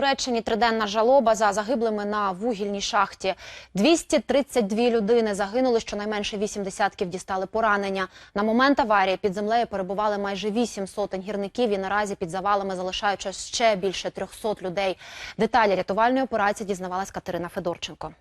Туреччині триденна жалоба за загиблими на вугільній шахті. 232 людини загинули, щонайменше 8 десятків дістали поранення. На момент аварії під землею перебували майже 8 сотень гірників і наразі під завалами залишаючи ще більше 300 людей. Деталі рятувальної операції дізнавалась Катерина Федорченко.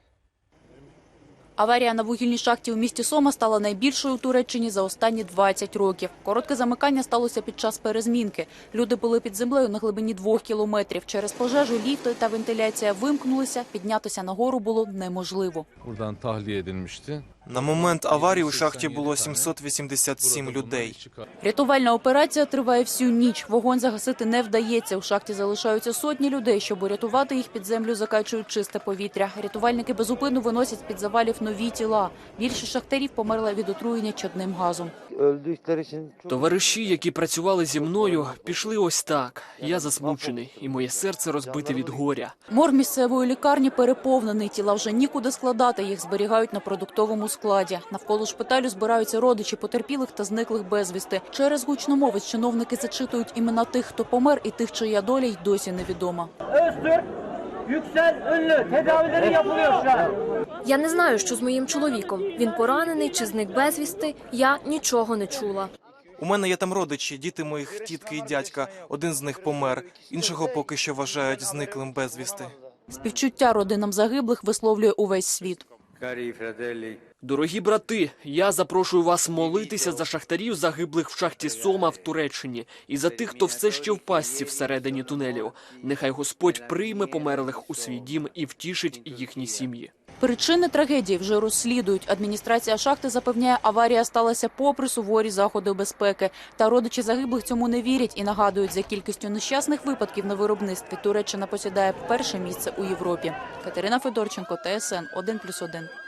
Аварія на вугільній шахті у місті Сома стала найбільшою у Туреччині за останні 20 років. Коротке замикання сталося під час перезмінки. Люди були під землею на глибині двох кілометрів. Через пожежу ліфти та вентиляція вимкнулися. Піднятися нагору було неможливо. buradan. На момент аварії у шахті було 787 людей. Рятувальна операція триває всю ніч. Вогонь загасити не вдається. У шахті залишаються сотні людей. Щоб урятувати їх під землю, закачують чисте повітря. Рятувальники безупину виносять з-під завалів нові тіла. Більше шахтарів померла від отруєння чадним газом. Öldükleri için çok Товариші, які працювали зі мною, пішли ось так. Я засмучений, і моє серце розбите від горя. Морг місцевої лікарні переповнений. Тіла вже нікуди складати. Їх зберігають на продуктовому складі. Навколо шпиталю збираються родичі потерпілих та зниклих безвісти. Через гучномовець чиновники зачитують імена тих, хто помер, і тих, чия доля й досі невідома. Yüksel Ünlü tedavileri yapılıyor şu an. Я не знаю, що з моїм чоловіком. Він поранений чи зник безвісти. Я нічого не чула. У мене є там родичі, діти моїх тітки і дядька. Один з них помер, іншого поки що вважають зниклим безвісти. Співчуття родинам загиблих висловлює увесь світ. Дорогі брати, я запрошую вас молитися за шахтарів, загиблих в шахті Сома в Туреччині, і за тих, хто все ще в пастці всередині тунелів. Нехай Господь прийме померлих у свій дім і втішить їхні сім'ї. Причини трагедії вже розслідують. Адміністрація шахти запевняє, аварія сталася попри суворі заходи безпеки. Та родичі загиблих цьому не вірять і нагадують, за кількістю нещасних випадків на виробництві Туреччина посідає перше місце у Європі. Катерина Федорченко, ТСН 1+,1.